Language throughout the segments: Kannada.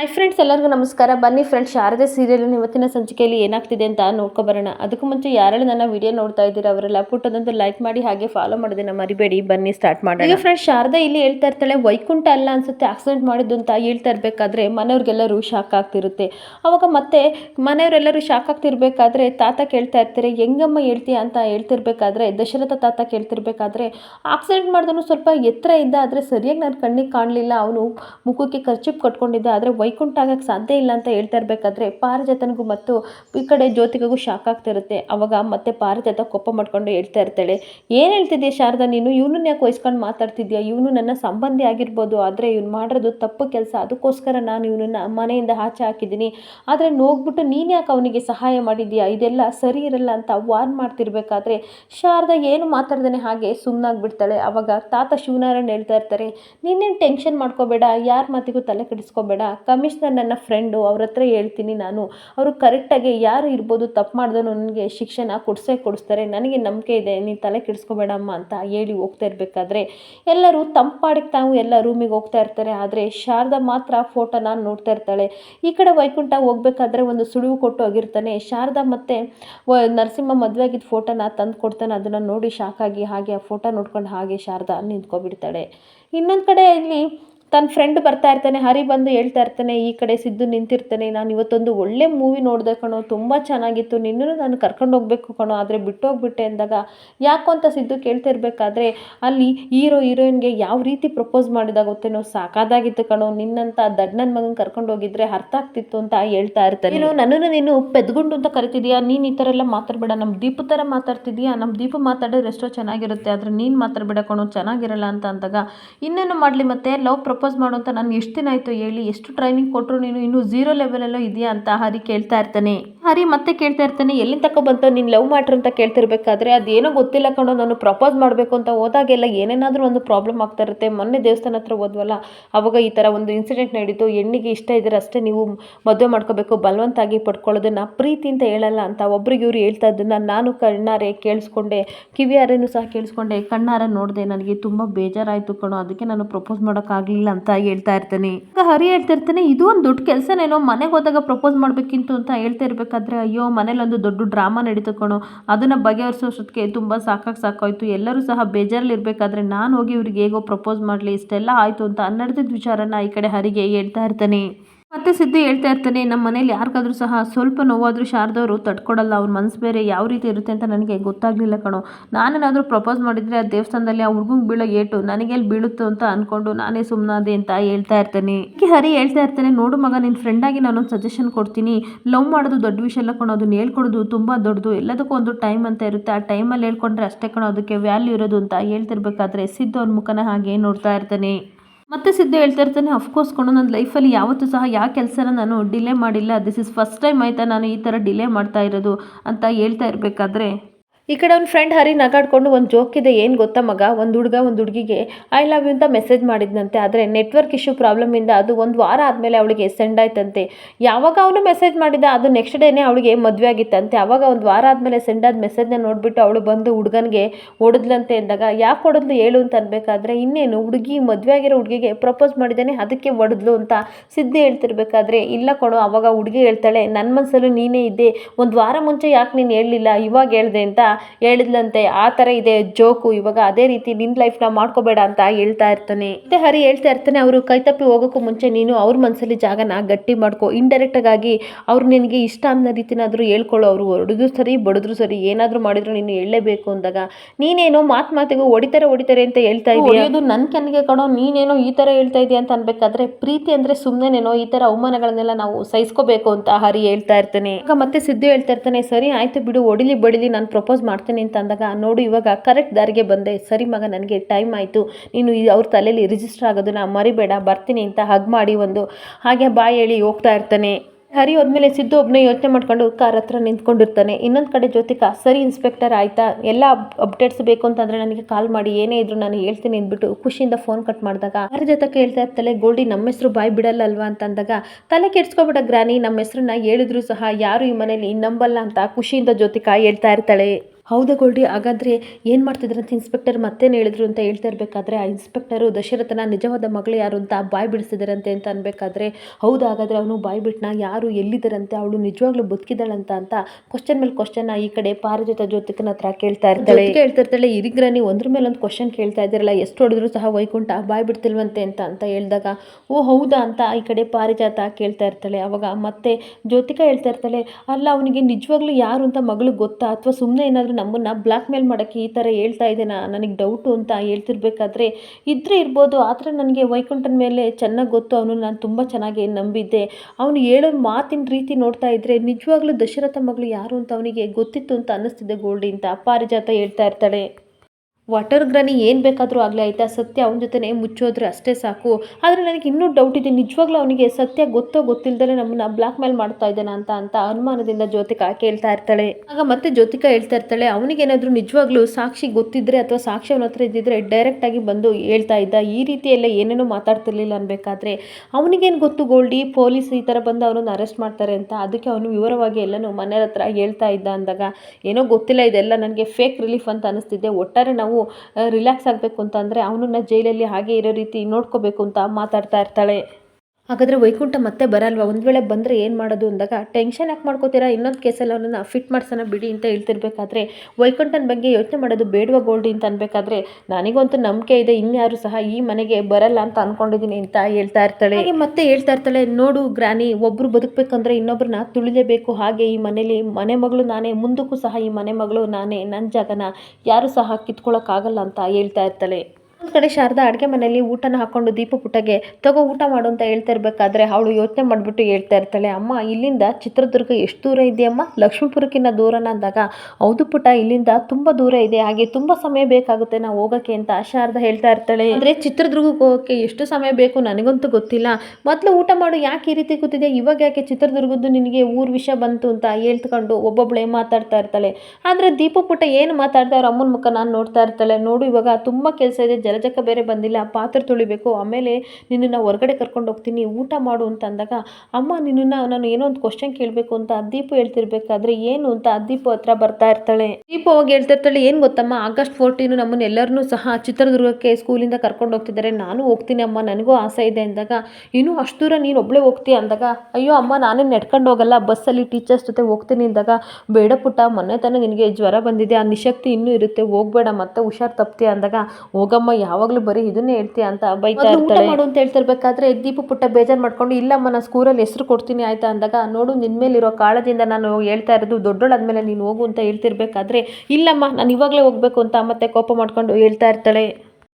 ಹಾಯ್ ಫ್ರೆಂಡ್ಸ್ ಎಲ್ಲರಿಗೂ ನಮಸ್ಕಾರ. ಬನ್ನಿ ಫ್ರೆಂಡ್ಸ್ ಶಾರದೆ ಸೀರಿಯಲ್ ಇವತ್ತಿನ ಸಂಚಿಕೆಯಲ್ಲಿ ಏನಾಗ್ತಿದೆ ಅಂತ ನೋಡ್ಕೊಬರೋಣ. ಅದಕ್ಕೂ ಮುಂಚೆ ಯಾರೆಲ್ಲ ನನ್ನ ವಿಡಿಯೋ ನೋಡ್ತಾ ಇದ್ದೀರಾ ಅವರೆಲ್ಲ ಪುಟ್ಟದಂತೂ ಲೈಕ್ ಮಾಡಿ ಹಾಗೆ ಫಾಲೋ ಮಾಡೋದನ್ನ ಮರಿಬೇಡಿ. ಬನ್ನಿ ಸ್ಟಾರ್ಟ್ ಮಾಡಿ ಈಗ ಫ್ರೆಂಡ್ಸ್ ಶಾರದಾ ಇಲ್ಲಿ ಹೇಳ್ತಾ ಇರ್ತಾಳೆ, ವೈಕುಂಠ ಅಲ್ಲ ಅನ್ಸುತ್ತೆ ಆಕ್ಸಿಡೆಂಟ್ ಮಾಡಿದ್ದು ಅಂತ ಹೇಳ್ತಾ ಇರಬೇಕಾದ್ರೆ ಮನೆಯವ್ರಿಗೆಲ್ಲರೂ ಶಾಕ್ ಆಗ್ತಿರುತ್ತೆ. ಅವಾಗ ಮತ್ತೆ ಮನೆಯವರೆಲ್ಲರೂ ಶಾಕ್ ಆಗ್ತಿರ್ಬೇಕಾದ್ರೆ ತಾತ ಕೇಳ್ತಾ ಇರ್ತಾರೆ, ಹೆಂಗಮ್ಮ ಹೇಳ್ತೀಯ ಅಂತ ಹೇಳ್ತಿರ್ಬೇಕಾದ್ರೆ, ದಶರಥ ತಾತ ಕೇಳ್ತಿರ್ಬೇಕಾದ್ರೆ ಆಕ್ಸಿಡೆಂಟ್ ಮಾಡಿದನು ಸ್ವಲ್ಪ ಎತ್ತರ ಇದ್ದ ಆದರೆ ಸರಿಯಾಗಿ ನನ್ನ ಕಣ್ಣಿಗೆ ಕಾಣಲಿಲ್ಲ, ಅವನು ಮುಖಕ್ಕೆ ಖರ್ಚಿಪ್ ಕಟ್ಕೊಂಡಿದ್ದ ಆದರೆ ವೈಕುಂಠ ಆಗಕ್ಕೆ ಸಾಧ್ಯ ಇಲ್ಲ ಅಂತ ಹೇಳ್ತಾ ಇರಬೇಕಾದ್ರೆ ಪಾರಿಜಾತನಿಗೂ ಮತ್ತು ಈ ಕಡೆ ಜ್ಯೋತಿಗೂ ಶಾಕ್ ಆಗ್ತಿರುತ್ತೆ ಅವಾಗ ಮತ್ತೆ ಪಾರಿಜಾತ ಕೋಪ ಮಾಡ್ಕೊಂಡು ಹೇಳ್ತಾ ಇರ್ತಾಳೆ. ಏನು ಹೇಳ್ತಿದ್ಯಾ ಶಾರದಾ, ನೀನು? ಇವನನ್ನ ಯಾಕೆ ವಹಿಸ್ಕೊಂಡು ಮಾತಾಡ್ತಿದ್ಯಾ? ಇವನು ನನ್ನ ಸಂಬಂಧಿ ಆಗಿರ್ಬೋದು, ಆದರೆ ಇವ್ನು ಮಾಡಿರೋದು ತಪ್ಪು ಕೆಲಸ. ಅದಕ್ಕೋಸ್ಕರ ನಾನು ಇವನನ್ನ ಮನೆಯಿಂದ ಆಚೆ ಹಾಕಿದ್ದೀನಿ. ಆದರೆ ನೋಗ್ಬಿಟ್ಟು ನೀನು ಯಾಕೆ ಅವನಿಗೆ ಸಹಾಯ ಮಾಡಿದ್ಯಾ? ಇದೆಲ್ಲ ಸರಿ ಇರಲ್ಲ ಅಂತ ವಾರ್ನ್ ಮಾಡ್ತಿರ್ಬೇಕಾದ್ರೆ ಶಾರದಾ ಏನು ಮಾತಾಡ್ದೇನೆ ಹಾಗೆ ಸುಮ್ಮನಾಗ್ಬಿಡ್ತಾಳೆ ಅವಾಗ ತಾತ ಶಿವನಾರಾಯಣ ಹೇಳ್ತಾ ಇರ್ತಾರೆ, ನೀನೇನು ಟೆನ್ಷನ್ ಮಾಡ್ಕೋಬೇಡ, ಯಾರ ಮಾತಿಗೂ ತಲೆ ಕೆಡಿಸ್ಕೋಬೇಡ ಕಮಿಷನರ್ ನನ್ನ ಫ್ರೆಂಡು ಅವ್ರ ಹತ್ರ ಹೇಳ್ತೀನಿ ನಾನು. ಅವರು ಕರೆಕ್ಟಾಗಿ ಯಾರು ಇರ್ಬೋದು, ತಪ್ಪು ಮಾಡಿದ್ರು ನನಗೆ ಶಿಕ್ಷಣ ಕೊಡಿಸೇ ಕೊಡಿಸ್ತಾರೆ. ನನಗೆ ನಂಬಿಕೆ ಇದೆ, ನೀನು ತಲೆ ಕೆಡಿಸ್ಕೋಬೇಡಮ್ಮ ಅಂತ ಹೇಳಿ ಹೋಗ್ತಾ ಇರಬೇಕಾದ್ರೆ ಎಲ್ಲರೂ ತಂಪಾಡಿಗೆ ತಾವು ಎಲ್ಲ ರೂಮಿಗೆ ಹೋಗ್ತಾ ಇರ್ತಾರೆ. ಆದರೆ ಶಾರದಾ ಮಾತ್ರ ಫೋಟೋನ ನೋಡ್ತಾ ಇರ್ತಾಳೆ. ಈ ಕಡೆ ವೈಕುಂಠ ಹೋಗ್ಬೇಕಾದ್ರೆ ಒಂದು ಸುಳಿವು ಕೊಟ್ಟು ಹೋಗಿರ್ತಾನೆ. ಶಾರದಾ ಮತ್ತು ನರಸಿಂಹ ಮದುವೆ ಆಗಿದ್ದ ಫೋಟೋನ ತಂದು ಕೊಡ್ತಾನೆ. ಅದನ್ನು ನೋಡಿ ಶಾಕಾಗಿ ಹಾಗೆ ಆ ಫೋಟೋ ನೋಡ್ಕೊಂಡು ಹಾಗೆ ಶಾರದಾ ನಿಂತ್ಕೊಬಿಡ್ತಾಳೆ. ಇನ್ನೊಂದು ಕಡೆ ಇಲ್ಲಿ ತನ್ನ ಫ್ರೆಂಡ್ ಬರ್ತಾ ಇರ್ತಾನೆ, ಹರಿ ಬಂದು ಹೇಳ್ತಾ ಇರ್ತಾನೆ, ಈ ಕಡೆ ಸಿದ್ದು ನಿಂತಿರ್ತಾನೆ, ನಾನು ಇವತ್ತೊಂದು ಒಳ್ಳೆ ಮೂವಿ ನೋಡಿದೆ ಕಣೋ, ತುಂಬ ಚೆನ್ನಾಗಿತ್ತು ನಿನ್ನೂ ನಾನು ಕರ್ಕೊಂಡು ಹೋಗ್ಬೇಕು ಕಣೋ, ಆದರೆ ಬಿಟ್ಟೋಗ್ಬಿಟ್ಟೆ ಅಂದಾಗ ಯಾಕೋ ಅಂತ ಸಿದ್ದು ಕೇಳ್ತಿರ್ಬೇಕಾದ್ರೆ ಅಲ್ಲಿ ಹೀರೋ, ಹೀರೋಯಿನ್ಗೆ ಯಾವ ರೀತಿ ಪ್ರಪೋಸ್ ಮಾಡಿದಾಗ ಗೊತ್ತೇನೋ ಸಾಕಾದಾಗಿತ್ತು ಕಣೋ, ನಿನ್ನಂತ ದಡ್ಡನ ಮಗನ ಕರ್ಕೊಂಡು ಹೋಗಿದ್ರೆ ಅರ್ಥ ಆಗ್ತಿತ್ತು ಅಂತ ಹೇಳ್ತಾ ಇರ್ತಾನೆ. ನೀನು, ನನ್ನನ್ನು ನೀನು ಪೆದ್ಗುಂಡು ಅಂತ ಕರಿತಿದ್ಯಾ? ನೀನು ಈ ಥರ ಎಲ್ಲ ಮಾತಾಡಬೇಡ ನಮ್ಮ ದೀಪು ಥರ ಮಾತಾಡ್ತಿದ್ಯಾ? ನಮ್ಮ ದೀಪ ಮಾತಾಡೋದು ಎಷ್ಟೋ ಚೆನ್ನಾಗಿರುತ್ತೆ, ಆದರೆ ನೀನು ಮಾತಾಡಬೇಡ ಕಣೋ, ಚೆನ್ನಾಗಿರಲ್ಲ ಅಂತ ಅಂದಾಗ, ಇನ್ನೇನು ಮಾಡಲಿ ಮತ್ತೆ? ಲವ್ ಮಾಡು ಅಂತ ನಾನು ಎಷ್ಟು ದಿನ ಆಯಿತು ಹೇಳಿ, ಎಷ್ಟು ಟ್ರೈನಿಂಗ್ ಕೊಟ್ಟರು ನೀನು, ಇನ್ನೂ ಝೀರೋ ಲೆವೆಲಲ್ಲೋ ಇದೆಯಾ ಅಂತ ಹರಿ ಕೇಳ್ತಾ ಇರ್ತಾನೆ. ಹರಿ ಮತ್ತೆ ಕೇಳ್ತಾ ಇರ್ತಾನೆ. ಎಲ್ಲಿಂದ ತಕೊ ಬಂತ? ಲವ್ ಮ್ಯಾಟ್ರ್ ಅಂತ ಕೇಳ್ತಿರ್ಬೇಕಾದ್ರೆ ಅದೇನೋ ಗೊತ್ತಿಲ್ಲ ಕಣೋ. ನಾನು ಪ್ರಪೋಸ್ ಮಾಡಬೇಕು ಅಂತ ಹೋದಾಗೆಲ್ಲ ಏನೇನಾದರೂ ಒಂದು ಪ್ರಾಬ್ಲಮ್ ಆಗ್ತಾ ಇರುತ್ತೆ. ಮೊನ್ನೆ ದೇವಸ್ಥಾನ ಹತ್ರ ಹೋದ್ವಲ್ಲ, ಅವಾಗ ಈ ಥರ ಒಂದು ಇನ್ಸಿಡೆಂಟ್ ನಡೀತು. ಹೆಣ್ಣಿಗೆ ಇಷ್ಟ ಇದ್ದರೆ ಅಷ್ಟೇ ನೀವು ಮದುವೆ ಮಾಡ್ಕೋಬೇಕು. ಬಲವಂತಾಗಿ ಪಡ್ಕೊಳ್ಳೋದನ್ನ ಪ್ರೀತಿ ಅಂತ ಹೇಳಲ್ಲ ಅಂತ ಒಬ್ರಿಗೆ ಇವ್ರು ಹೇಳ್ತಾ ಇದ್ದನ್ನ ನಾನು ಕಣ್ಣಾರೆ ಕೇಳಿಸ್ಕೊಂಡೆ. ಕಿವಿಯಾರೇನು ಸಹ ಕೇಳಿಸ್ಕೊಂಡೆ. ಕಣ್ಣಾರ ನೋಡಿದೆ. ನನಗೆ ತುಂಬ ಬೇಜಾರಾಯಿತು ಕಣೋ. ಅದಕ್ಕೆ ನಾನು ಪ್ರಪೋಸ್ ಮಾಡೋಕ್ಕಾಗಲಿಲ್ಲ ಅಂತ ಹೇಳ್ತಾ ಇರ್ತಾನೆ. ಹರಿ ಹೇಳ್ತಾ ಇರ್ತಾನೆ, ಇದು ಒಂದು ದೊಡ್ಡ ಕೆಲಸನೇನೋ ಮನೆಗೆ ಹೋದಾಗ ಪ್ರಪೋಸ್ ಮಾಡಬೇಕಿತ್ತು ಅಂತ ಹೇಳ್ತಾ ಇರಬೇಕಾದ್ರೆ ಅಯ್ಯೋ ಮನೇಲಿ ಒಂದು ದೊಡ್ಡ ಡ್ರಾಮಾ ನಡೀತು ಕಣೋ. ಅದನ್ನು ಬಗೆಹರಿಸೋಷ್ಟೊತ್ತಿಗೆ ತುಂಬ ಸಾಕಾಗಿ ಸಾಕಾಯಿತು. ಎಲ್ಲರೂ ಸಹ ಬೇಜಾರಲ್ಲಿ ಇರಬೇಕಾದ್ರೆ ನಾನು ಹೋಗಿ ಇವ್ರಿಗೆ ಹೇಗೋ ಪ್ರಪೋಸ್ ಮಾಡಲಿ, ಇಷ್ಟೆಲ್ಲ ಆಯಿತು ಅಂತ ಅನ್ನಡ್ದಿದ್ದ ವಿಚಾರನ ಈ ಕಡೆ ಹರಿಗೆ ಹೇಳ್ತಾ ಇರ್ತಾನೆ. ಮತ್ತೆ ಸಿದ್ದು ಹೇಳ್ತಾ ಇರ್ತಾನೆ ನಮ್ಮ ಮನೇಲಿ ಯಾರಿಗಾದ್ರೂ ಸಹ ಸ್ವಲ್ಪ ನೋವಾದರೂ ಶಾರದವರು ತಡ್ಕೊಡಲ್ಲ, ಅವ್ರ ಮನಸ್ಸು ಬೇರೆ ಯಾವ ರೀತಿ ಇರುತ್ತೆ ಅಂತ ನನಗೆ ಗೊತ್ತಾಗಲಿಲ್ಲ ಕಣೋ. ನಾನೇನಾದರೂ ಪ್ರಪೋಸ್ ಮಾಡಿದರೆ ಆ ದೇವಸ್ಥಾನದಲ್ಲಿ ಆ ಹುಡುಗಂಗೆ ಬೀಳೋ ಏಟು ನನಗೆ ಎಲ್ಲಿ ಬೀಳುತ್ತೋ ಅಂತ ಅಂದ್ಕೊಂಡು ನಾನೇ ಸುಮ್ಮನಾದೆ ಅಂತ ಹೇಳ್ತಾ ಇರ್ತಾನೆ. ಹರಿ ಹೇಳ್ತಾ ಇರ್ತಾನೆ, ನೋಡು ಮಗ ನಿನ್ನ ಫ್ರೆಂಡಾಗಿ ನಾನೊಂದು ಸಜೆಷನ್ ಕೊಡ್ತೀನಿ. ಲವ್ ಮಾಡೋದು ದೊಡ್ಡ ವಿಷಯ ಎಲ್ಲ ಕಣೋ, ಅದನ್ನ ಹೇಳ್ಕೊಡೋದು ತುಂಬ ದೊಡ್ಡದು. ಎಲ್ಲದಕ್ಕೂ ಒಂದು ಟೈಮ್ ಅಂತ ಇರುತ್ತೆ. ಆ ಟೈಮಲ್ಲಿ ಹೇಳ್ಕೊಂಡ್ರೆ ಅಷ್ಟೇ ಕಣೋ, ಅದಕ್ಕೆ ವ್ಯಾಲ್ಯೂ ಇರೋದು ಅಂತ ಹೇಳ್ತಿರ್ಬೇಕಾದ್ರೆ ಸಿದ್ದು ಅವ್ರ ಮುಖನ ಹಾಗೆ ನೋಡ್ತಾ ಇರ್ತಾನೆ. ಮತ್ತೆ ಸಿದ್ದು ಹೇಳ್ತಾ ಇರ್ತಾನೆ ಅಫ್ಕೋರ್ಸ್ ಕೊಂಡು ನನ್ನ ಲೈಫಲ್ಲಿ ಯಾವತ್ತೂ ಸಹ ಯಾವ ಕೆಲಸನ ನಾನು ಡಿಲೇ ಮಾಡಿಲ್ಲ. ದಿಸ್ ಇಸ್ ಫಸ್ಟ್ ಟೈಮ್ ಆಯಿತಾ ನಾನು ಈ ಥರ ಡಿಲೇ ಮಾಡ್ತಾ ಇರೋದು? ಅಂತ ಹೇಳ್ತಾ ಇರಬೇಕಾದ್ರೆ ಈ ಕಡೆ ಅವ್ನ ಫ್ರೆಂಡ್ ಹರಿ ನಗಾಡ್ಕೊಂಡು ಒಂದು ಜೋಕ್ ಇದೆ, ಏನು ಗೊತ್ತಾ ಮಗ? ಒಂದು ಹುಡುಗ ಒಂದು ಹುಡುಗಿಗೆ ಐ ಲವ್ ಯು ಅಂತ ಮೆಸೇಜ್ ಮಾಡಿದ್ನಂತೆ. ಆದರೆ ನೆಟ್ವರ್ಕ್ ಇಶ್ಯೂ ಪ್ರಾಬ್ಲಮಿಂದ ಅದು ಒಂದು ವಾರ ಆದಮೇಲೆ ಅವಳಿಗೆ ಸೆಂಡ್ ಆಯ್ತಂತೆ. ಯಾವಾಗ ಅವನು ಮೆಸೇಜ್ ಮಾಡಿದ, ಅದು ನೆಕ್ಸ್ಟ್ ಡೇನೇ ಅವಳಿಗೆ ಮದುವೆ ಆಗಿತ್ತಂತೆ. ಅವಾಗ ಒಂದು ವಾರ ಆದಮೇಲೆ ಸೆಂಡ್ ಆದ ಮೆಸೇಜ್ನ ನೋಡಿಬಿಟ್ಟು ಅವಳು ಬಂದು ಹುಡುಗನಿಗೆ ಹೊಡೆದ್ಲಂತೆ ಅಂದಾಗ ಯಾಕೆ ಹೊಡೆದ್ಲು, ಹೇಳು ಅಂತ ಅನ್ಬೇಕಾದ್ರೆ, ಇನ್ನೇನು, ಹುಡುಗಿ ಮದುವೆ ಆಗಿರೋ ಹುಡುಗಿಗೆ ಪ್ರಪೋಸ್ ಮಾಡಿದ್ದಾನೆ ಅದಕ್ಕೆ ಹೊಡೆದ್ಲು ಅಂತ ಸಿದ್ಧಿ ಹೇಳ್ತಿರ್ಬೇಕಾದ್ರೆ, ಇಲ್ಲ ಕೊಡು ಆವಾಗ ಹುಡುಗಿ ಹೇಳ್ತಾಳೆ ನನ್ನ ಮನಸ್ಸಲ್ಲೂ ನೀನೇ ಇದ್ದೆ, ಒಂದು ವಾರ ಮುಂಚೆ ಯಾಕೆ ನೀನು ಹೇಳಲಿಲ್ಲ, ಇವಾಗ ಹೇಳ್ದೆ ಅಂತ ಹೇಳಿದ್ಲಂತೆ ಆ ಥರ ಇದೆ ಜೋಕು ಇವಾಗ ಅದೇ ರೀತಿ ನಿನ್ನ ಲೈಫ್ನ ಮಾಡ್ಕೋಬೇಡ ಅಂತ ಹೇಳ್ತಾ ಇರ್ತಾನೆ. ಮತ್ತೆ ಹರಿ ಹೇಳ್ತಾ ಇರ್ತಾನೆ ಅವರು ಕೈತಪ್ಪಿ ಹೋಗೋಕ್ಕೂ ಮುಂಚೆ ನೀನು ಅವ್ರ ಮನಸ್ಸಲ್ಲಿ ಜಾಗನ ಗಟ್ಟಿ ಮಾಡ್ಕೊ. ಇಂಡೈರೆಕ್ಟಾಗಿ ಅವ್ರು ನಿನಗೆ ಇಷ್ಟ ಅನ್ನೋ ರೀತಿನಾದರೂ ಹೇಳ್ಕೊಳ್ಳೋ ಅವರು ಹೊಡೆದ್ರು ಸರಿ ಬಡಿದ್ರು ಸರಿ ಏನಾದರೂ ಮಾಡಿದ್ರು ನೀನು ಹೇಳಲೇಬೇಕು ಅಂದಾಗ ನೀನೇನೋ ಮಾತು ಮಾತಿಗೂ ಹೊಡಿತಾರೆ ಹೊಡಿತಾರೆ ಅಂತ ಹೇಳ್ತಾ ಅದು ನನ್ನ ಕೆನ್ನಿಗೆ ಕಣೋ ನೀನೇನೋ ಈ ಥರ ಹೇಳ್ತಾ ಇದೆಯಾ ಅಂತ ಅನ್ಬೇಕಾದ್ರೆ ಪ್ರೀತಿ ಅಂದರೆ ಸುಮ್ಮನೆನೇನೋ ಈ ಥರ ಅವಮಾನಗಳನ್ನೆಲ್ಲ ನಾವು ಸಹಿಸ್ಕೋಬೇಕು ಅಂತ ಹರಿ ಹೇಳ್ತಾ ಇರ್ತಾನೆ. ಆಗ ಮತ್ತೆ ಸಿದ್ದು ಹೇಳ್ತಾ ಇರ್ತಾನೆ ಸರಿ ಆಯ್ತು ಬಿಡು ಹೊಡಿಲಿ ಬಡಿಲಿ ನಾನು ಪ್ರಪೋಸ್ ಮಾಡ್ತೀನಿ ಅಂತ ಅಂದಾಗ, ನೋಡು, ಇವಾಗ ಕರೆಕ್ಟ್ ದಾರಿಗೆ ಬಂದೆ. ಸರಿ ಮಗ, ನನಗೆ ಟೈಮ್ ಆಯಿತು. ನೀನು ಅವ್ರ ತಲೆಯಲ್ಲಿ ರಿಜಿಸ್ಟರ್ ಆಗೋದನ್ನ ಮರಿಬೇಡ. ಬರ್ತೀನಿ ಅಂತ ಹಗ್ ಮಾಡಿ ಒಂದು ಹಾಗೆ ಬಾಯಿ ಹೇಳಿ ಹೋಗ್ತಾ ಇರ್ತಾನೆ. ಹರಿ ಹೋದ್ಮೇಲೆ ಸಿದ್ದು ಒಬ್ಬನೇ ಯೋಚನೆ ಮಾಡ್ಕೊಂಡು ಕಾರ್ ಹತ್ರ ನಿಂತ್ಕೊಂಡಿರ್ತಾನೆ. ಇನ್ನೊಂದು ಕಡೆ ಜ್ಯೋತಿಕಾ, ಸರಿ ಇನ್ಸ್ಪೆಕ್ಟರ್, ಆಯಿತಾ? ಎಲ್ಲ ಅಪ್ಡೇಟ್ಸ್ ಬೇಕು ಅಂತಂದರೆ ನನಗೆ ಕಾಲ್ ಮಾಡಿ, ಏನೇ ಇದ್ರು ನಾನು ಹೇಳ್ತೀನಿ ಅಂದ್ಬಿಟ್ಟು ಖುಷಿಯಿಂದ ಫೋನ್ ಕಟ್ ಮಾಡಿದಾಗ ಯಾರ ಜೊತೆ ಕೇಳ್ತಾ ಇರ್ತಾಳೆ, ಗೋಲ್ಡಿ ನಮ್ಮ ಹೆಸರು ಬಾಯ್ ಬಿಡಲ್ಲ ಅಲ್ವಾ ಅಂತ ಅಂದಾಗ, ತಲೆ ಕೆಡ್ಸ್ಕೊಬಿಡ ಗ್ರಾನಿ, ನಮ್ಮ ಹೆಸರನ್ನ ಹೇಳಿದ್ರು ಸಹ ಯಾರು ಈ ಮನೇಲಿ ನಂಬಲ್ಲ ಅಂತ ಖುಷಿಯಿಂದ ಜ್ಯೋತಿಕಾ ಹೇಳ್ತಾ ಇರ್ತಾಳೆ. ಹೌದಾ ಗೋಲ್ಡಿ ಹಾಗಾದರೆ ಏನು ಮಾಡ್ತಿದ್ರಂತ ಇನ್ಸ್ಪೆಕ್ಟರ್ ಮತ್ತೇನು ಹೇಳಿದ್ರು ಅಂತ ಹೇಳ್ತಾ ಇರಬೇಕಾದ್ರೆ, ಆ ಇನ್ಸ್ಪೆಕ್ಟರು ದಶರಥನ ನಿಜವಾದ ಮಗಳು ಯಾರು ಅಂತ ಬಾಯ್ ಬಿಡಿಸಿದಾರಂತೆ ಅಂತ ಅನ್ಬೇಕಾದ್ರೆ, ಹೌದು, ಹಾಗಾದರೆ ಅವನು ಬಾಯ್ ಬಿಟ್ಟನ ಯಾರು ಎಲ್ಲಿದ್ದಾರಂತೆ ಅವಳು ನಿಜವಾಗ್ಲೂ ಬದುಕಿದಾಳಂತ ಅಂತ ಕ್ವಶನ್ ಮೇಲೆ ಕ್ವಶನ್ ಈ ಕಡೆ ಪಾರಿಜಾತ ಜ್ಯೋತಿಕನ ಹತ್ರ ಕೇಳ್ತಾ ಇರ್ತಾಳೆ. ಕೇಳ್ತಾ ಇರ್ತಾಳೆ ಇರಿಗ್ರ ನೀವು ಒಂದ್ರ ಮೇಲೆ ಒಂದು ಕ್ವಶನ್ ಕೇಳ್ತಾ ಇದ್ದೀರಲ್ಲ, ಎಷ್ಟು ಹೊಡೆದ್ರು ಸಹ ವೈಕುಂಠ ಬಾಯ್ ಬಿಡ್ತಿಲ್ವಂತೆ ಅಂತ ಅಂತ ಹೇಳಿದಾಗ, ಓ, ಹೌದಾ ಅಂತ ಈ ಕಡೆ ಪಾರಿಜಾತ ಕೇಳ್ತಾ ಇರ್ತಾಳೆ. ಅವಾಗ ಮತ್ತೆ ಜ್ಯೋತಿಕಾ ಹೇಳ್ತಾ ಇರ್ತಾಳೆ, ಅಲ್ಲ, ಅವನಿಗೆ ನಿಜವಾಗ್ಲೂ ಯಾರು ಅಂತ ಮಗಳು ಗೊತ್ತಾ? ಅಥವಾ ಸುಮ್ಮನೆ ಏನಾದರೂ ನಮ್ಮನ್ನು ಬ್ಲ್ಯಾಕ್ ಮೇಲ್ ಮಾಡೋಕ್ಕೆ ಈ ಥರ ಹೇಳ್ತಾ ಇದ್ದೇನಾ ನನಗೆ ಡೌಟು ಅಂತ ಹೇಳ್ತಿರ್ಬೇಕಾದ್ರೆ ಇದ್ದರೆ ಇರ್ಬೋದು, ಆದರೆ ನನಗೆ ವೈಕುಂಠನ ಮೇಲೆ ಚೆನ್ನಾಗಿ ಗೊತ್ತು, ಅವನು ನಾನು ತುಂಬ ಚೆನ್ನಾಗಿ ನಂಬಿದ್ದೆ. ಅವನು ಹೇಳೋ ಮಾತಿನ ರೀತಿ ನೋಡ್ತಾ ಇದ್ದರೆ ನಿಜವಾಗ್ಲೂ ದಶರಥ ಮಗಳು ಯಾರು ಅಂತ ಅವನಿಗೆ ಗೊತ್ತಿತ್ತು ಅಂತ ಅನ್ನಿಸ್ತಿದೆ ಗೋಲ್ಡಿ ಅಂತ. ಪಾರಿಜಾತ ಹೇಳ್ತಾ ಇರ್ತಾಳೆ. ವಾಟರ್ ಗ್ರಾನಿ ಏನು ಬೇಕಾದರೂ ಆಗಲಿ ಆಯಿತಾ? ಸತ್ಯ ಅವನ ಜೊತೆನೇ ಮುಚ್ಚೋದ್ರೆ ಅಷ್ಟೇ ಸಾಕು. ಆದರೆ ನನಗೆ ಇನ್ನೂ ಡೌಟ್ ಇದೆ. ನಿಜವಾಗ್ಲೂ ಅವನಿಗೆ ಸತ್ಯ ಗೊತ್ತೋ ಗೊತ್ತಿಲ್ಲದೆ ನಮ್ಮನ್ನ ಬ್ಲ್ಯಾಕ್ ಮೇಲ್ ಮಾಡ್ತಾ ಇದ್ದಾನ ಅಂತ ಅಂತ ಅನುಮಾನದಿಂದ ಜ್ಯೋತಿಕಾ ಕೇಳ್ತಾ ಇರ್ತಾಳೆ. ಆಗ ಮತ್ತೆ ಜ್ಯೋತಿಕಾ ಹೇಳ್ತಾ ಇರ್ತಾಳೆ ಅವನಿಗೇನಾದರೂ ನಿಜವಾಗ್ಲೂ ಸಾಕ್ಷಿ ಗೊತ್ತಿದ್ರೆ ಅಥವಾ ಸಾಕ್ಷಿ ಅವನ ಹತ್ರ ಇದ್ದಿದ್ರೆ ಡೈರೆಕ್ಟಾಗಿ ಬಂದು ಹೇಳ್ತಾ ಇದ್ದ. ಈ ರೀತಿ ಎಲ್ಲ ಏನೇನೋ ಮಾತಾಡ್ತಿರ್ಲಿಲ್ಲ ಅನ್ಬೇಕಾದ್ರೆ, ಅವನಿಗೇನು ಗೊತ್ತು ಗೋಲ್ಡಿ? ಪೊಲೀಸ್ ಈ ಥರ ಬಂದು ಅವನನ್ನು ಅರೆಸ್ಟ್ ಮಾಡ್ತಾರೆ ಅಂತ. ಅದಕ್ಕೆ ಅವನು ವಿವರವಾಗಿ ಎಲ್ಲನೂ ಮನೆಯವ್ರ ಹತ್ರ ಹೇಳ್ತಾ ಇದ್ದ ಅಂದಾಗ, ಏನೋ ಗೊತ್ತಿಲ್ಲ, ಇದೆಲ್ಲ ನನಗೆ ಫೇಕ್ ರಿಲೀಫ್ ಅಂತ ಅನಿಸ್ತಿದ್ದೆ ಒಟ್ಟಾರೆ ನಾವು ರಿಲ್ಯಾಕ್ಸ್ ಆಗಬೇಕು ಅಂತಂದರೆ ಅವನನ್ನ ಜೈಲಲ್ಲಿ ಹಾಗೆ ಇರೋ ರೀತಿ ನೋಡ್ಕೋಬೇಕು ಅಂತ ಮಾತಾಡ್ತಾ ಇರ್ತಾಳೆ. ಹಾಗಾದರೆ ವೈಕುಂಠ ಮತ್ತೆ ಬರಲ್ವಾ? ಒಂದು ವೇಳೆ ಬಂದರೆ ಏನು ಮಾಡೋದು ಅಂದಾಗ, ಟೆನ್ಷನ್ ಯಾಕೆ ಮಾಡ್ಕೋತೀರಾ? ಇನ್ನೊಂದು ಕೇಸಲ್ಲಿ ಅವನನ್ನು ಫಿಟ್ ಮಾಡ್ಸೋಣ ಬಿಡಿ ಅಂತ ಹೇಳ್ತಿರ್ಬೇಕಾದ್ರೆ, ವೈಕುಂಠನ ಬಗ್ಗೆ ಯೋಚನೆ ಮಾಡೋದು ಬೇಡವ ಗೋಲ್ಡಿ ಅಂತ ಅನ್ಬೇಕಾದ್ರೆ, ನನಗಂತೂ ನಂಬಿಕೆ ಇದೆ, ಇನ್ಯಾರು ಸಹ ಈ ಮನೆಗೆ ಬರಲ್ಲ ಅಂತ ಅನ್ಕೊಂಡಿದ್ದೀನಿ ಅಂತ ಹೇಳ್ತಾ ಇರ್ತಾಳೆ. ಹಾಗೆ ಮತ್ತೆ ಹೇಳ್ತಾ ಇರ್ತಾಳೆ, ನೋಡು ಗ್ರಾನಿ ಒಬ್ಬರು ಬದುಕಬೇಕಂದ್ರೆ ಇನ್ನೊಬ್ರನ್ನ ತುಳಿಲೇಬೇಕು. ಹಾಗೆ ಈ ಮನೇಲಿ ಮನೆ ಮಗಳು ನಾನೇ, ಮುಂದಕ್ಕೂ ಸಹ ಈ ಮನೆ ಮಗಳು ನಾನೇ ನನ್ನ ಜಾಗನ ಯಾರು ಸಹ ಕಿತ್ಕೊಳ್ಳೋಕ್ಕಾಗಲ್ಲ ಅಂತ ಹೇಳ್ತಾ ಇರ್ತಾಳೆ. ಒಂದು ಕಡೆ ಶಾರದಾ ಅಡುಗೆ ಮನೆಯಲ್ಲಿ ಊಟನ ಹಾಕೊಂಡು ದೀಪ ಪುಟ್ಟಗೆ ತಗೋ ಊಟ ಮಾಡು ಅಂತ ಹೇಳ್ತಾ ಇರಬೇಕಾದ್ರೆ ಅವಳು ಯೋಚನೆ ಮಾಡಿಬಿಟ್ಟು ಹೇಳ್ತಾ ಇರ್ತಾಳೆ, ಅಮ್ಮ, ಇಲ್ಲಿಂದ ಚಿತ್ರದುರ್ಗ ಎಷ್ಟು ದೂರ ಇದೆಯಮ್ಮ ಲಕ್ಷ್ಮೀಪುರಕ್ಕಿಂತ ದೂರನ? ಅಂದಾಗ, ಹೌದು ಪುಟ್ಟ ಇಲ್ಲಿಂದ ತುಂಬ ದೂರ ಇದೆ, ಹಾಗೆ ತುಂಬ ಸಮಯ ಬೇಕಾಗುತ್ತೆ ನಾವು ಹೋಗೋಕ್ಕೆ ಅಂತ ಶಾರದ ಹೇಳ್ತಾ ಇರ್ತಾಳೆ. ಅಂದರೆ ಚಿತ್ರದುರ್ಗಕ್ಕೆ ಹೋಗೋಕ್ಕೆ ಎಷ್ಟು ಸಮಯ ಬೇಕು ನನಗಂತೂ ಗೊತ್ತಿಲ್ಲ. ಮೊದಲು ಊಟ ಮಾಡು, ಯಾಕೆ ಈ ರೀತಿ ಕೂತಿದೆ ಇವಾಗ ಯಾಕೆ ಚಿತ್ರದುರ್ಗದ್ದು ನಿನಗೆ ಊರ ವಿಷಯ ಬಂತು ಅಂತ ಹೇಳ್ತ್ಕೊಂಡು ಒಬ್ಬೊಬ್ಬಳೇ ಮಾತಾಡ್ತಾ ಇರ್ತಾಳೆ. ಆದರೆ ದೀಪ ಪುಟ್ಟ ಏನು ಮಾತಾಡ್ತಾ ಅವ್ರ ಅಮ್ಮನ ಮುಖ ನಾನು ನೋಡ್ತಾ ಇರ್ತಾಳೆ. ನೋಡು, ಇವಾಗ ತುಂಬ ಕೆಲಸ ಇದೆ ಜಲಜಕ್ಕ ಬೇರೆ ಬಂದಿಲ್ಲ, ಪಾತ್ರೆ ತೊಳಿಬೇಕು, ಆಮೇಲೆ ನಿನ್ನನ್ನು ಹೊರಗಡೆ ಕರ್ಕೊಂಡು ಹೋಗ್ತೀನಿ, ಊಟ ಮಾಡು ಅಂತ ಅಂದಾಗ, ಅಮ್ಮ ನಿನ್ನನ್ನು ನಾನು ಏನೋ ಒಂದು ಕ್ವಶನ್ ಕೇಳಬೇಕು ಅಂತ ದೀಪು ಹೇಳ್ತಿರ್ಬೇಕಾದ್ರೆ ಏನು ಅಂತ ದೀಪು ಹತ್ರ ಬರ್ತಾ ಇರ್ತಾಳೆ. ದೀಪು ಅವಾಗ ಹೇಳ್ತಾ ಇರ್ತಾಳೆ, ಏನು ಗೊತ್ತಮ್ಮ ಆಗಸ್ಟ್ ಫೋರ್ಟೀನು ನಮ್ಮನ್ನ ಎಲ್ಲರನ್ನೂ ಸಹ ಚಿತ್ರದುರ್ಗಕ್ಕೆ ಸ್ಕೂಲಿಂದ ಕರ್ಕೊಂಡು ಹೋಗ್ತಿದ್ದಾರೆ, ನಾನು ಹೋಗ್ತೀನಿ ಅಮ್ಮ, ನನಗೂ ಆಸೆ ಇದೆ ಅಂದಾಗ, ಇನ್ನೂ ಅಷ್ಟು ದೂರ ನೀನು ಒಬ್ಬಳೇ ಹೋಗ್ತೀಯ? ಅಂದಾಗ, ಅಯ್ಯೋ ಅಮ್ಮ, ನಾನೇ ನಡ್ಕೊಂಡು ಹೋಗಲ್ಲ ಬಸ್ಸಲ್ಲಿ ಟೀಚರ್ಸ್ ಜೊತೆ ಹೋಗ್ತೀನಿ ಅಂದಾಗ, ಬೇಡ ಪುಟ್ಟ, ಮೊನ್ನೆ ತಾನೇ ನಿನಗೆ ಜ್ವರ ಬಂದಿದೆ, ಆ ನಿಶಕ್ತಿ ಇನ್ನೂ ಇರುತ್ತೆ, ಹೋಗ್ಬೇಡ ಮತ್ತೆ ಹುಷಾರ್ ತಪ್ತಿ ಅಂದಾಗ, ಹೋಗಮ್ಮ ಯಾವಾಗಲೂ ಬರೀ ಇದನ್ನೇ ಹೇಳ್ತೀಯ ಅಂತ ಬೈತಾ ಇರ್ತಾಳೆ. ಮಾಡು ಅಂತ ಹೇಳ್ತಿರ್ಬೇಕಾದ್ರೆ ದೀಪು ಪುಟ್ಟ ಬೇಜಾರು ಮಾಡ್ಕೊಂಡು ಇಲ್ಲಮ್ಮ ನಾನು ಸ್ಕೂಲಲ್ಲಿ ಹೆಸರು ಕೊಡ್ತೀನಿ ಆಯ್ತಾ ಅಂದಾಗ ನೋಡು ನಿನ್ನ ಮೇಲಿರೋ ಕಾಳದಿಂದ ನಾನು ಹೇಳ್ತಾ ಇರೋದು ದೊಡ್ಡೋಳಾದ್ಮೇಲೆ ನೀನು ಹೋಗು ಅಂತ ಹೇಳ್ತಿರ್ಬೇಕಾದ್ರೆ ಇಲ್ಲಮ್ಮ ನಾನು ಇವಾಗಲೇ ಹೋಗ್ಬೇಕು ಅಂತ ಮತ್ತೆ ಕೋಪ ಮಾಡ್ಕೊಂಡು ಹೇಳ್ತಾ ಇರ್ತಾಳೆ.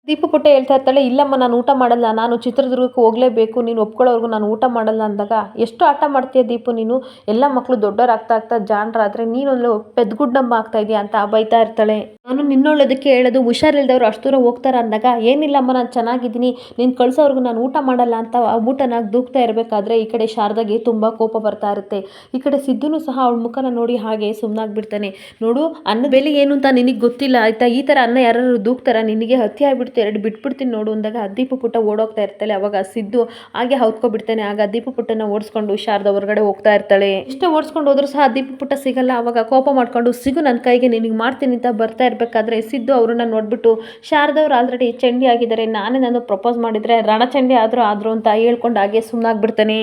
ದೀಪು ಪುಟ್ಟ ಹೇಳ್ತಾ ಇರ್ತಾಳೆ, ಇಲ್ಲಮ್ಮ, ನಾನು ಊಟ ಮಾಡಲ್ಲ, ನಾನು ಚಿತ್ರದುರ್ಗಕ್ಕೆ ಹೋಗಲೇಬೇಕು, ನೀನು ಒಪ್ಕೊಳ್ಳೋವರೆಗೂ ನಾನು ಊಟ ಮಾಡಲ್ಲ ಅಂದಾಗ ಎಷ್ಟು ಆಟ ಮಾಡ್ತೀಯ ದೀಪು ನೀನು? ಎಲ್ಲ ಮಕ್ಕಳು ದೊಡ್ಡವರಾಗ್ತಾ ಆಗ್ತಾ ಜಾಣರಾದರೆ ನೀನು ಒಂದು ಪೆದ್ಗುಡ್ಡಮ್ಮ ಆಗ್ತಾ ಇದೆಯಾ ಅಂತ ಬೈತಾ ಇರ್ತಾಳೆ. ನಾನು ನಿನ್ನೊಳ್ಳೋದಕ್ಕೆ ಹೇಳೋದು ಹುಷಾರಿಲ್ದವ್ರು ಅಷ್ಟು ದೂರ ಹೋಗ್ತಾರೆ ಅಂದಾಗ, ಏನಿಲ್ಲಮ್ಮ, ನಾನು ಚೆನ್ನಾಗಿದ್ದೀನಿ, ನೀನು ಕಳ್ಸೋವರೆಗೂ ನಾನು ಊಟ ಮಾಡಲ್ಲ ಅಂತ ಆ ಊಟನಾಗಿ ದೂಕ್ತಾ ಇರಬೇಕಾದ್ರೆ ಈ ಕಡೆ ಶಾರದಾಗೆ ತುಂಬ ಕೋಪ ಬರ್ತಾ ಇರುತ್ತೆ. ಈ ಕಡೆ ಸಿದ್ದುನು ಸಹ ಅವಳ ಮುಖನ ನೋಡಿ ಹಾಗೆ ಸುಮ್ಮನಾಗ್ಬಿಡ್ತಾನೆ ನೋಡು, ಅನ್ನ ಬೆಲೆ ಏನು ಅಂತ ನಿನಗೆ ಗೊತ್ತಿಲ್ಲ, ಆಯಿತಾ? ಈ ಥರ ಅನ್ನ ಯಾರು ದೂಕ್ತಾರ? ನಿನಗೆ ಹತ್ಯೆ ಆಗ್ಬಿಡ್ತು ಎರಡು ಬಿಟ್ಬಿಡ್ತೀನಿ ನೋಡು ಅಂದಾಗ ದೀಪ ಪುಟ್ಟ ಓಡೋಗ್ತಾ ಇರ್ತಾಳೆ, ಅವಾಗ ಸಿದ್ದು ಹಾಗೆ ಹೌದ್ಕೊಬಿಡ್ತಾನೆ. ಆಗ ದೀಪ ಪುಟ್ಟನ ಓಡಿಸ್ಕೊಂಡು ಶಾರದಾ ಹೊರಗಡೆ ಹೋಗ್ತಾ ಇರ್ತಾಳೆ. ಇಷ್ಟೇ ಓಡಿಸ್ಕೊಂಡು ಹೋದ್ರೂ ಸಹ ದೀಪ ಪುಟ್ಟ ಸಿಗಲ್ಲ. ಅವಾಗ ಕೋಪ ಮಾಡ್ಕೊಂಡು, ಸಿಗು ನನ್ನ ಕೈಗೆ, ನಿನಗೆ ಮಾಡ್ತೀನಿ ಅಂತ ಬರ್ತಾ ಇರಬೇಕಾದ್ರೆ ಸಿದ್ದು ಅವ್ರನ್ನ ನೋಡ್ಬಿಟ್ಟು ಶಾರದವ್ರು ಆಲ್ರೆಡಿ ಚಂಡಿ ಆಗಿದ್ದಾರೆ, ನಾನೇ ನಾನು ಪ್ರಪೋಸ್ ಮಾಡಿದರೆ ರಣಚಂಡಿ ಆದರೂ ಆದರೂ ಅಂತ ಹೇಳ್ಕೊಂಡು ಹಾಗೆ ಸುಮ್ಮನಾಗ್ಬಿಡ್ತಾನೆ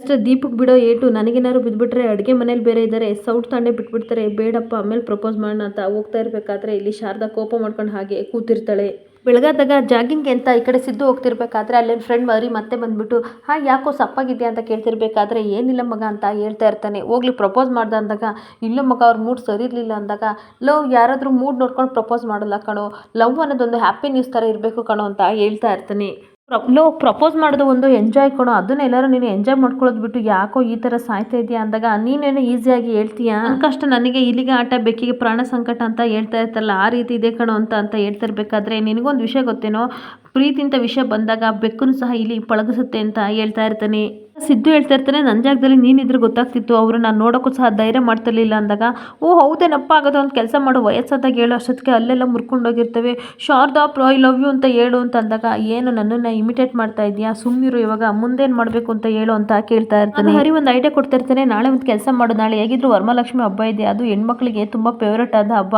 ಅಷ್ಟೇ ದೀಪಕ್ಕೆ ಬಿಡೋ ಏಟು ನನಗೇನಾದ್ರು ಬಿದ್ದುಬಿಟ್ರೆ ಅಡುಗೆ ಮನೇಲಿ ಬೇರೆ ಇದ್ದಾರೆ ಸೌಟ್ ತಂಡೆ ಬಿಟ್ಬಿಡ್ತಾರೆ. ಬೇಡಪ್ಪ, ಆಮೇಲೆ ಪ್ರಪೋಸ್ ಮಾಡೋಣ ಅಂತ ಹೋಗ್ತಾ ಇರಬೇಕಾದ್ರೆ ಇಲ್ಲಿ ಶಾರದಾ ಕೋಪ ಮಾಡ್ಕೊಂಡು ಹಾಗೆ ಕೂತಿರ್ತಾಳೆ. ಬೆಳಗಾದಾಗ ಜಾಗಿಂಗ್ ಅಂತ ಈ ಕಡೆ ಸಿದ್ದು ಹೋಗ್ತಿರ್ಬೇಕಾದ್ರೆ ಅಲ್ಲಿನ ಫ್ರೆಂಡ್ ಮರಿ ಮತ್ತೆ ಬಂದ್ಬಿಟ್ಟು, ಹಾ, ಯಾಕೋ ಸಪ್ಪಾಗಿದ್ಯಾ ಅಂತ ಕೇಳ್ತಿರ್ಬೇಕಾದ್ರೆ ಏನಿಲ್ಲ ಮಗ ಅಂತ ಹೇಳ್ತಾ ಇರ್ತಾನೆ. ಹೋಗ್ಲಿ ಪ್ರಪೋಸ್ ಮಾಡ್ದೆ ಅಂದಾಗ, ಇಲ್ಲ ಮಗ, ಅವ್ರ ಮೂಡ್ ಸರಿ ಇರಲಿಲ್ಲ ಅಂದಾಗ ಲವ್ ಯಾರಾದರೂ ಮೂಡ್ ನೋಡ್ಕೊಂಡು ಪ್ರಪೋಸ್ ಮಾಡಲ್ಲ ಕಣೋ. ಲವ್ ಅನ್ನೋದೊಂದು ಹ್ಯಾಪಿ ನ್ಯೂಸ್ ಥರ ಇರಬೇಕು ಕಣೋ ಅಂತ ಹೇಳ್ತಾ ಇರ್ತಾನೆ. ಲೋ ಪ್ರಪೋಸ್ ಮಾಡೋದು ಒಂದು ಎಂಜಾಯ್ ಕೊಡೋ. ಅದನ್ನ ಎಲ್ಲರೂ ನೀನು ಎಂಜಾಯ್ ಮಾಡ್ಕೊಳ್ಳೋದು ಬಿಟ್ಟು ಯಾಕೋ ಈ ಥರ ಸಾಯ್ತಾ ಇದೆಯಾ ಅಂದಾಗ ನೀನೇನು ಈಸಿಯಾಗಿ ಹೇಳ್ತೀಯಾ? ಕಷ್ಟ ನನಗೆ ಇಲ್ಲಿಗೆ ಆಟ ಬೆಕ್ಕಿಗೆ ಪ್ರಾಣ ಸಂಕಟ ಅಂತ ಹೇಳ್ತಾ ಇರ್ತಲ್ಲ ಆ ರೀತಿ ಇದೆ ಕಣೋ ಅಂತ ಅಂತ ಹೇಳ್ತಾ ಇರಬೇಕಾದ್ರೆ ನಿನಗೊಂದು ವಿಷಯ ಗೊತ್ತೇನೋ? ಪ್ರೀತಿ ಅಂತ ವಿಷಯ ಬಂದಾಗ ಬೆಕ್ಕನ್ನು ಸಹ ಇಲ್ಲಿ ಪಳಗಿಸುತ್ತೆ ಅಂತ ಹೇಳ್ತಾ ಇರ್ತಾನೆ. ಸಿದ್ದು ಹೇಳ್ತಾ ಇರ್ತಾನೆ ನನ್ನ ಜಾಗದಲ್ಲಿ ನೀನಿದ್ರೆ ಗೊತ್ತಾಗ್ತಿತ್ತು. ಅವರು ನಾನು ನೋಡೋಕ್ಕೂ ಸಹ ಧೈರ್ಯ ಮಾಡ್ತಿರ್ಲಿಲ್ಲ ಅಂದಾಗ ಓ ಹೌದೇನಪ್ಪ ಆಗೋದು ಒಂದು ಕೆಲಸ ಮಾಡು. ವಯಸ್ಸಾದಾಗ ಹೇಳೋ, ಅಷ್ಟೊತ್ತಿಗೆ ಅಲ್ಲೆಲ್ಲ ಮುರ್ಕೊಂಡೋಗಿರ್ತವೆ ಶಾರದಾ ಪ್ರೋ ಐ ಲವ್ ಯು ಅಂತ ಹೇಳು ಅಂತ ಅಂದಾಗ, ಏನು, ನನ್ನನ್ನು ಇಮಿಟೇಟ್ ಮಾಡ್ತಾ ಇದೆಯಾ? ಸುಮ್ಮನಿರು ಇವಾಗ, ಮುಂದೇನು ಮಾಡಬೇಕು ಅಂತ ಹೇಳು ಅಂತ ಕೇಳ್ತಾ ಇರ್ತಾನೆ. ಹರಿ ಒಂದು ಐಡಿಯಾ ಕೊಡ್ತಾ ಇರ್ತಾನೆ ನಾಳೆ ಒಂದು ಕೆಲಸ ಮಾಡು. ನಾಳೆ ಹೇಗಿದ್ರು ವರಮಹಾಲಕ್ಷ್ಮಿ ಹಬ್ಬ ಇದೆ. ಅದು ಹೆಣ್ಮಕ್ಳಿಗೆ ತುಂಬ ಫೇವ್ರೇಟ್ ಆದ ಹಬ್ಬ.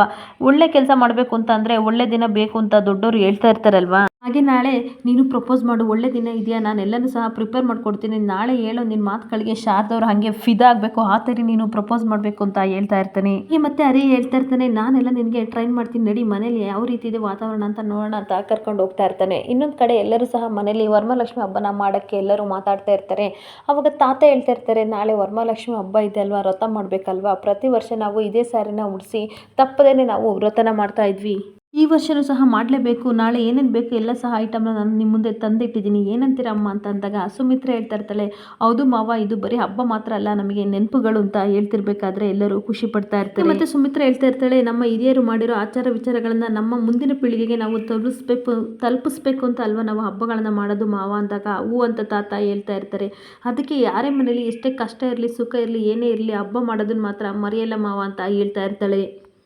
ಒಳ್ಳೆ ಕೆಲಸ ಮಾಡಬೇಕು ಅಂತ ಅಂದರೆ ಒಳ್ಳೆ ದಿನ ಬೇಕು ಅಂತ ದೊಡ್ಡವರು ಹೇಳ್ತಾ ಇರ್ತಾರಲ್ವಾ? ಹಾಗೆ ನಾಳೆ ನೀನು ಪ್ರಪೋಸ್ ಮಾಡು, ಒಳ್ಳೆ ದಿನ ಇದೆಯಾ? ನಾನು ಎಲ್ಲನೂ ಸಹ ಪ್ರಿಪೇರ್ ಮಾಡ್ಕೊಡ್ತೀನಿ. ನಾಳೆ ಹೇಳೋ ನಿನ್ನ ಮಾತುಗಳಿಗೆ ಶಾರದವ್ರು ಹಾಗೆ ಫಿದಾ ಆಗಬೇಕು. ಆ ಥರ ನೀನು ಪ್ರಪೋಸ್ ಮಾಡಬೇಕು ಅಂತ ಹೇಳ್ತಾ ಇರ್ತಾನೆ. ಈ ಮತ್ತೆ ಅರೇ ಹೇಳ್ತಾ ಇರ್ತಾನೆ, ನಾನೆಲ್ಲ ನಿನಗೆ ಟ್ರೈನ್ ಮಾಡ್ತೀನಿ, ನಡಿ ಮನೇಲಿ ಯಾವ ರೀತಿ ಇದೆ ವಾತಾವರಣ ಅಂತ ನೋಡೋಣ ಅಂತ ಕರ್ಕೊಂಡು ಹೋಗ್ತಾ ಇರ್ತಾನೆ. ಇನ್ನೊಂದು ಕಡೆ ಎಲ್ಲರೂ ಸಹ ಮನೇಲಿ ವರಮಹಾಲಕ್ಷ್ಮಿ ಹಬ್ಬನ ಮಾಡೋಕ್ಕೆ ಎಲ್ಲರೂ ಮಾತಾಡ್ತಾ ಇರ್ತಾರೆ. ಅವಾಗ ತಾತ ಹೇಳ್ತಾ ಇರ್ತಾರೆ, ನಾಳೆ ವರಮಹಾಲಕ್ಷ್ಮಿ ಹಬ್ಬ ಇದೆ ಅಲ್ವಾ? ವ್ರತ ಮಾಡಬೇಕಲ್ವಾ? ಪ್ರತಿ ವರ್ಷ ನಾವು ಇದೇ ಸ್ಯಾರಿನ ಉಡಿಸಿ ತಪ್ಪದೇ ನಾವು ವ್ರತನ ಮಾಡ್ತಾ ಇದ್ವಿ. ಈ ವರ್ಷನೂ ಸಹ ಮಾಡಲೇಬೇಕು, ನಾಳೆ ಏನೇನು ಬೇಕು ಎಲ್ಲ ಸಹ ಐಟಮ್ನ ನಾನು ನಿಮ್ಮ ಮುಂದೆ ತಂದಿಟ್ಟಿದ್ದೀನಿ. ಏನಂತೀರ ಅಮ್ಮ ಅಂತ ಅಂದಾಗ, ಸುಮಿತ್ರ ಹೇಳ್ತಾ ಇರ್ತಾಳೆ, ಹೌದು ಮಾವ, ಇದು ಬರೀ ಹಬ್ಬ ಮಾತ್ರ ಅಲ್ಲ, ನಮಗೆ ನೆನಪುಗಳು ಅಂತ ಹೇಳ್ತಿರ್ಬೇಕಾದ್ರೆ ಎಲ್ಲರೂ ಖುಷಿ ಪಡ್ತಾ ಇರ್ತಾರೆ. ಮತ್ತು ಸುಮಿತ್ರ ಹೇಳ್ತಾ ಇರ್ತಾಳೆ, ನಮ್ಮ ಹಿರಿಯರು ಮಾಡಿರೋ ಆಚಾರ ವಿಚಾರಗಳನ್ನು ನಮ್ಮ ಮುಂದಿನ ಪೀಳಿಗೆಗೆ ನಾವು ತಲುಪಿಸ್ಬೇಕು ತಲುಪಿಸ್ಬೇಕು ಅಂತ ಅಲ್ವಾ ನಾವು ಹಬ್ಬಗಳನ್ನು ಮಾಡೋದು ಮಾವ ಅಂದಾಗ? ಹೂ ಅಂತ ತಾತ ಹೇಳ್ತಾ ಇರ್ತಾರೆ. ಅದಕ್ಕೆ ಯಾರೇ ಮನೇಲಿ ಎಷ್ಟೇ ಕಷ್ಟ ಇರಲಿ, ಸುಖ ಇರಲಿ, ಏನೇ ಇರಲಿ, ಹಬ್ಬ ಮಾಡೋದನ್ನು ಮಾತ್ರ ಮರೆಯಲ್ಲ ಮಾವ ಅಂತ ಹೇಳ್ತಾ ಇರ್ತಾಳೆ.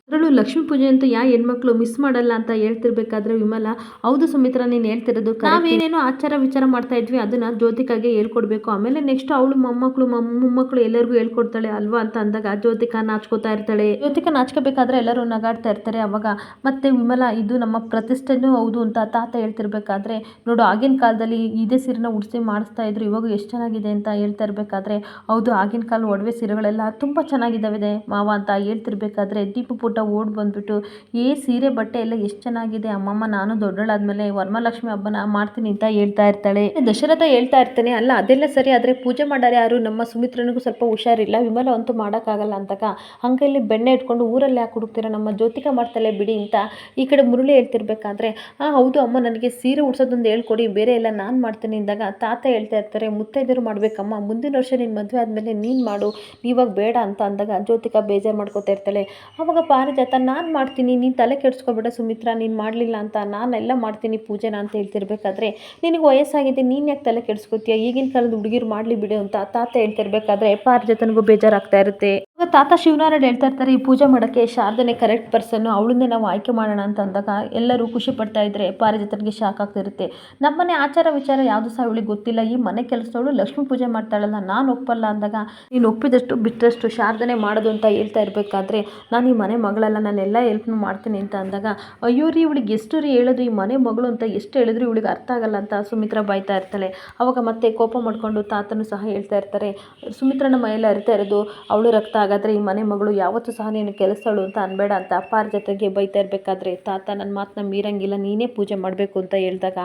ಅದರಲ್ಲೂ ಲಕ್ಷ್ಮೀ ಪೂಜೆ ಅಂತ ಯಾ ಹೆಣ್ಮಕ್ಳು ಮಿಸ್ ಮಾಡಲ್ಲ ಅಂತ ಹೇಳ್ತಿರ್ಬೇಕಾದ್ರೆ ವಿಮಲ, ಹೌದು ಸುಮಿತ್ರ, ನೀನು ಹೇಳ್ತಿರೋದು ನಾವೇನೇನೋ ಆಚಾರ ವಿಚಾರ ಮಾಡ್ತಾ ಇದ್ವಿ, ಅದನ್ನ ಜ್ಯೋತಿಕಾಗೆ ಹೇಳ್ಕೊಡ್ಬೇಕು. ಆಮೇಲೆ ನೆಕ್ಸ್ಟ್ ಅವಳು ಮೊಮ್ಮಕ್ಕಳು ಮೊಮ್ಮಕ್ಕಳು ಎಲ್ಲರಿಗೂ ಹೇಳ್ಕೊಡ್ತಾಳೆ ಅಲ್ವಾ ಅಂತ ಅಂದಾಗ ಜ್ಯೋತಿಕ ನಾಚ್ಕೋತಾ ಇರ್ತಾಳೆ. ಜ್ಯೋತಿಕ ನಾಚ್ಕೋಬೇಕಾದ್ರೆ ಎಲ್ಲರೂ ನಗಾಡ್ತಾ ಇರ್ತಾರೆ ಅವಾಗ. ಮತ್ತೆ ವಿಮಲ, ಇದು ನಮ್ಮ ಪ್ರತಿಷ್ಠೆನೂ ಹೌದು ಅಂತ ತಾತ ಹೇಳ್ತಿರ್ಬೇಕಾದ್ರೆ, ನೋಡು ಆಗಿನ ಕಾಲದಲ್ಲಿ ಇದೇ ಸೀರೆನ ಉಡಿಸಿ ಮಾಡಿಸ್ತಾ ಇದ್ರು, ಇವಾಗ ಎಷ್ಟು ಚೆನ್ನಾಗಿದೆ ಅಂತ ಹೇಳ್ತಾ ಇರ್ಬೇಕಾದ್ರೆ, ಹೌದು ಆಗಿನ ಕಾಲ ಒಡವೆ ಸೀರೆಗಳೆಲ್ಲ ತುಂಬ ಚೆನ್ನಾಗಿದ್ದಾವೆ ಮಾವ ಅಂತ ಹೇಳ್ತಿರ್ಬೇಕಾದ್ರೆ ದೀಪ ಪುಟ್ಟ ಓಡ್ ಬಂದ್ಬಿಟ್ಟು, ಏ, ಸೀರೆ, ಬಟ್ಟೆ ಎಲ್ಲ ಎಷ್ಟು ಚೆನ್ನಾಗಿದೆ, ಅಮ್ಮಮ್ಮ, ನಾನು ದೊಡ್ಡಳಾದ್ಮೇಲೆ ವರಮಹಾಲಕ್ಷ್ಮಿ ಹಬ್ಬನ ಮಾಡ್ತೀನಿ ಅಂತ ಹೇಳ್ತಾ ಇರ್ತಾಳೆ. ದಶರಥ ಹೇಳ್ತಾ ಇರ್ತಾನೆ, ಅಲ್ಲ, ಅದೆಲ್ಲ ಸರಿ, ಆದರೆ ಪೂಜೆ ಮಾಡಾರೆ ಯಾರು? ನಮ್ಮ ಸುಮಿತ್ರನಿಗೂ ಸ್ವಲ್ಪ ಹುಷಾರಿಲ್ಲ, ವಿಮಲ ಅಂತೂ ಮಾಡೋಕ್ಕಾಗಲ್ಲ ಅಂತಾಗ ಅಂಕಲ್ಲಿ ಬೆಣ್ಣೆ ಇಟ್ಕೊಂಡು ಊರಲ್ಲಿ ಯಾಕೆ ಹುಡುಕ್ತೀರ? ನಮ್ಮ ಜ್ಯೋತಿಕ ಮಾಡ್ತಾಳೆ ಬಿಡಿ ಅಂತ ಈ ಕಡೆ ಮುರುಳಿ ಹೇಳ್ತಿರ್ಬೇಕಾದ್ರೆ, ಆ, ಹೌದು ಅಮ್ಮ, ನನಗೆ ಸೀರೆ ಉಡ್ಸೋದೊಂದು ಹೇಳ್ಕೊಡಿ, ಬೇರೆ ಎಲ್ಲ ನಾನು ಮಾಡ್ತೀನಿ ಅಂದಾಗ ತಾತ ಹೇಳ್ತಾ ಇರ್ತಾರೆ ಮುತ್ತೈದರು ಮಾಡಬೇಕಮ್ಮ, ಮುಂದಿನ ವರ್ಷ ನೀನು ಮದುವೆ ಆದಮೇಲೆ ನೀನು ಮಾಡು ಇವಾಗ ಬೇಡ ಅಂತ ಅಂದಾಗ ಜ್ಯೋತಿಕ ಬೇಜಾರು ಮಾಡ್ಕೋತಾ ಇರ್ತಾಳೆ. ಅವಾಗ ಪಾರಿಜಾತ ನಾನು ಮಾಡ್ತೀನಿ, ನೀನು ತಲೆ ಕೆಡಿಸ್ಕೊಬೇಡ ಸುಮಿತ್ರಾ, ನೀನು ಮಾಡಲಿಲ್ಲ ಅಂತ ನಾನೆಲ್ಲ ಮಾಡ್ತೀನಿ ಪೂಜೆನ ಅಂತ ಹೇಳ್ತಿರ್ಬೇಕಾದ್ರೆ, ನಿನಗೆ ವಯಸ್ಸಾಗಿದೆ, ನೀನು ಯಾಕೆ ತಲೆ ಕೆಡಿಸ್ಕೊತೀಯ? ಈಗಿನ ಕಾಲದ ಹುಡುಗಿರು ಮಾಡಲಿ ಬಿಡು ಅಂತ ತಾತ ಹೇಳ್ತಿರ್ಬೇಕಾದ್ರೆ, ಪಾರಿಜಾತನಿಗೂ ಬೇಜಾರಾಗ್ತಾ ಇರುತ್ತೆ. ಆವಾಗ ತಾತ ಶಿವನಾರಾಯಣ ಹೇಳ್ತಾ ಇರ್ತಾರೆ, ಈ ಪೂಜೆ ಮಾಡೋಕ್ಕೆ ಶಾರದನೇ ಕರೆಕ್ಟ್ ಪರ್ಸನ್ನು ಅವಳನ್ನೇ ನಾವು ಆಯ್ಕೆ ಮಾಡೋಣ ಅಂತ ಅಂದಾಗ ಎಲ್ಲರೂ ಖುಷಿ ಪಡ್ತಾ ಇದ್ದರೆ ಪಾರಿಜಾತನಿಗೆ ಶಾಕ್ ಆಗ್ತಿರುತ್ತೆ. ನಮ್ಮನೆ ಆಚಾರ ವಿಚಾರ ಯಾವುದು ಸಹ ಅವಳಿಗೆ ಗೊತ್ತಿಲ್ಲ. ಈ ಮನೆ ಕೆಲಸದವಳು ಲಕ್ಷ್ಮೀ ಪೂಜೆ ಮಾಡ್ತಾಳಲ್ಲ ನಾನು ಒಪ್ಪಲ್ಲ ಅಂದಾಗ ನೀನು ಒಪ್ಪಿದಷ್ಟು ಬಿಟ್ಟಷ್ಟು ಶಾರದನೆ ಮಾಡೋದು ಅಂತ ಹೇಳ್ತಾ ಇರಬೇಕಾದ್ರೆ ನಾನು ಈ ಮನೆ ಮಗಳಲ್ಲ, ನಾನೆಲ್ಲ ಹೆಲ್ಪ್ನು ಮಾಡ್ತೀನಿ ಅಂತ ಅಂದಾಗ ಅಯ್ಯೋ ರೀ, ಇವಳಿಗೆ ಎಷ್ಟು ರೀ ಹೇಳೋದು ಈ ಮನೆ ಮಗಳು ಅಂತ ಎಷ್ಟು ಹೇಳಿದ್ರು ಇವಳಿಗೆ ಅರ್ಥ ಆಗಲ್ಲ ಅಂತ ಸುಮಿತ್ರಾ ಬಾಯ್ತಾ ಇರ್ತಾಳೆ. ಅವಾಗ ಮತ್ತೆ ಕೋಪ ಮಾಡಿಕೊಂಡು ತಾತನು ಸಹ ಹೇಳ್ತಾ ಇರ್ತಾರೆ, ಸುಮಿತ್ರನ ಮೈಯಲ್ಲಿ ಅರಿತಾ ಇರೋದು ಅವಳು ರಕ್ತ ಹಾಗಾದರೆ ಈ ಮನೆ ಮಗಳು ಯಾವತ್ತೂ ಸಹ ನೀನು ಕೆಲಸಳು ಅಂತ ಅನ್ಬೇಡ ಅಂತ ಅಪ್ಪಾರ ಜೊತೆಗೆ ಬೈತಾ ಇರಬೇಕಾದ್ರೆ ತಾತ ನನ್ನ ಮಾತನ್ನ ಮೀರಂಗಿಲ್ಲ, ನೀನೇ ಪೂಜೆ ಮಾಡಬೇಕು ಅಂತ ಹೇಳಿದಾಗ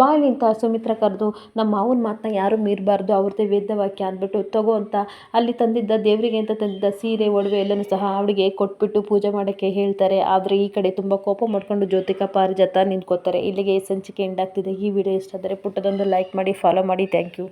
ಬಾಯಿ ನಿಂತ ಸುಮಿತ್ರ ಕರೆದು, ನಮ್ಮ ಮಾವನ ಮಾತನ್ನ ಯಾರೂ ಮೀರಬಾರ್ದು, ಅವ್ರದ್ದೇ ವೇದವಾಕ್ಯ ಅಂದ್ಬಿಟ್ಟು ತಗೋ ಅಂತ ಅಲ್ಲಿ ತಂದಿದ್ದ ದೇವರಿಗೆ ಅಂತ ತಂದಿದ್ದ ಸೀರೆ, ಒಡವೆ ಎಲ್ಲನೂ ಸಹ ಅವಳಿಗೆ ಕೊಟ್ಬಿಟ್ಟು ಪೂಜೆ ಮಾಡೋಕ್ಕೆ ಹೇಳ್ತಾರೆ. ಆದರೆ ಈ ಕಡೆ ತುಂಬ ಕೋಪ ಮಾಡ್ಕೊಂಡು ಜ್ಯೋತಿಕಾ ಪಾರಿಜಾತ ನಿಂತ್ಕೋತಾರೆ ಇಲ್ಲಿಗೆ ಸಂಚಿಕೆ ಎಂಡಾಗ್ತಿದೆ ಈ ವಿಡಿಯೋ ಇಷ್ಟ ಆದರೆ ಪುಟ್ಟದೊಂದು ಲೈಕ್ ಮಾಡಿ ಫಾಲೋ ಮಾಡಿ. Thank you